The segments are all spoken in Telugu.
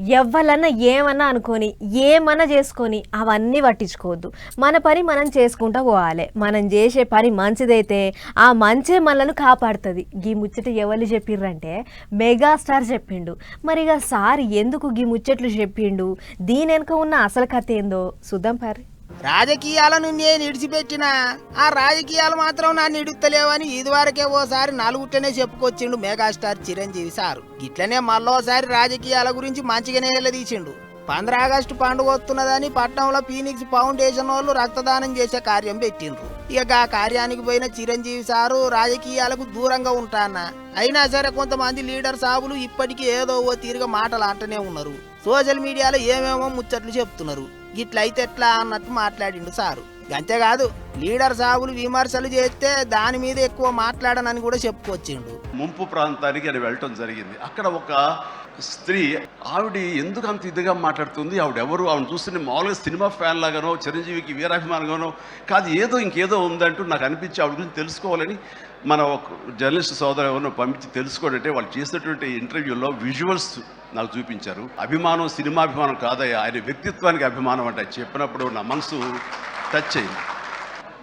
ఎవ్వలన్నా ఏమన్నా అనుకొని ఏమన్నా చేసుకొని అవన్నీ పట్టించుకోవద్దు. మన పని మనం చేసుకుంటా పోవాలి. మనం చేసే పని మంచిదైతే ఆ మంచే మనల్ని కాపాడుతుంది. గీ ముచ్చట ఎవరు చెప్పిర్రంటే మెగాస్టార్ చెప్పిండు. మరి ఇక సార్ ఎందుకు గీ ముచ్చట్లు చెప్పిండు? దీని వెనుక ఉన్న అసలు కథ ఏందో చూద్దాం పారి. రాజకీయాలను నేను ఇడిచిపెట్టినా ఆ రాజకీయాలు మాత్రం నన్ను ఇడుస్తలేవని ఇదివరకే ఓసారి నలుగుట్టనే చెప్పుకొచ్చిండు మెగాస్టార్ చిరంజీవి సారు. ఇట్లనే మళ్ళోసారి రాజకీయాల గురించి మంచిగానే తీసిండు పంద్ర ఆగస్టు పండుగ వస్తున్నదని పట్నంలో ఫీనిక్స్ ఫౌండేషన్ వాళ్ళు రక్తదానం చేసే కార్యం పెట్టిండ్రు. ఇక ఆ కార్యానికి పోయిన చిరంజీవి సారు రాజకీయాలకు దూరంగా ఉంటానా అయినా సరే కొంతమంది లీడర్ సాబులు ఇప్పటికీ ఏదో ఓ తీరుగా మాటలు అంటనే ఉన్నారు. సోషల్ మీడియాలో ఏమేమో ముచ్చట్లు చెప్తున్నారు. ఇట్లయితే ఎట్లా అన్నట్టు మాట్లాడిండు సారు. అంతేకాదు లీడర్ సాబులు విమర్శలు చేస్తే దాని మీద ఎక్కువ మాట్లాడనని కూడా చెప్పుకొచ్చిండు. ముంపు ప్రాంతానికి అని వెళ్ళటం జరిగింది. అక్కడ ఒక స్త్రీ ఆవిడ ఎందుకు అంత ఇదిగా మాట్లాడుతుంది? ఆవిడ ఎవరు? ఆవిడ చూస్తుంటే మామూలుగా సినిమా ఫ్యాన్ లాగానో చిరంజీవికి వీరాభిమానంగానో కాదు ఏదో ఇంకేదో ఉందంటూ నాకు అనిపించి ఆవిడ గురించి తెలుసుకోవాలని మన ఒక జర్నలిస్ట్ సోదరు ఎవరినో పంపించి తెలుసుకోవాలంటే వాళ్ళు చేసినటువంటి ఇంటర్వ్యూలో విజువల్స్ నాకు చూపించారు. అభిమానం సినిమా అభిమానం కాదయ్యా. ఆయన వ్యక్తిత్వానికి అభిమానం అంటే చెప్పినప్పుడు నా మనసు టచ్ అయింది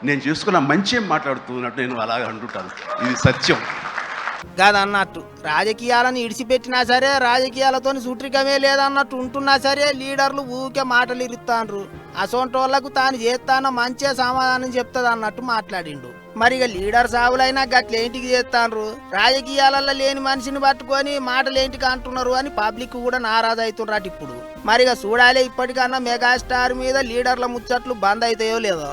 నేను చేసుకున్న మంచి మాట్లాడుతున్నట్టు నేను అలాగ అంటుంటాను. ఇది సత్యం. కాదన్నట్టు. రాజకీయాలను ఇడిచిపెట్టినా సరే రాజకీయాలతో సూట్రికమే లేదన్నట్టు ఉంటున్నా సరే లీడర్లు ఊకే మాటలు ఇరుస్తాండ్రు అసొంటోళ్ళకు తాను చేస్తానో మంచిగా సమాధానం చెప్తుంది అన్నట్టు మాట్లాడిండు. మరి ఇక లీడర్ సాగులైనా గట్లేంటికి చేస్తాండ్రు రాజకీయాలలో లేని మనిషిని పట్టుకొని మాటలేంటికి అంటున్నారు అని పబ్లిక్ కూడా నారాజు అవుతున్నారు ఇప్పుడు. మరి ఇక చూడాలి ఇప్పటికన్నా మెగాస్టార్ మీద లీడర్ల ముచ్చట్లు బంద్ అవుతాయో లేదో.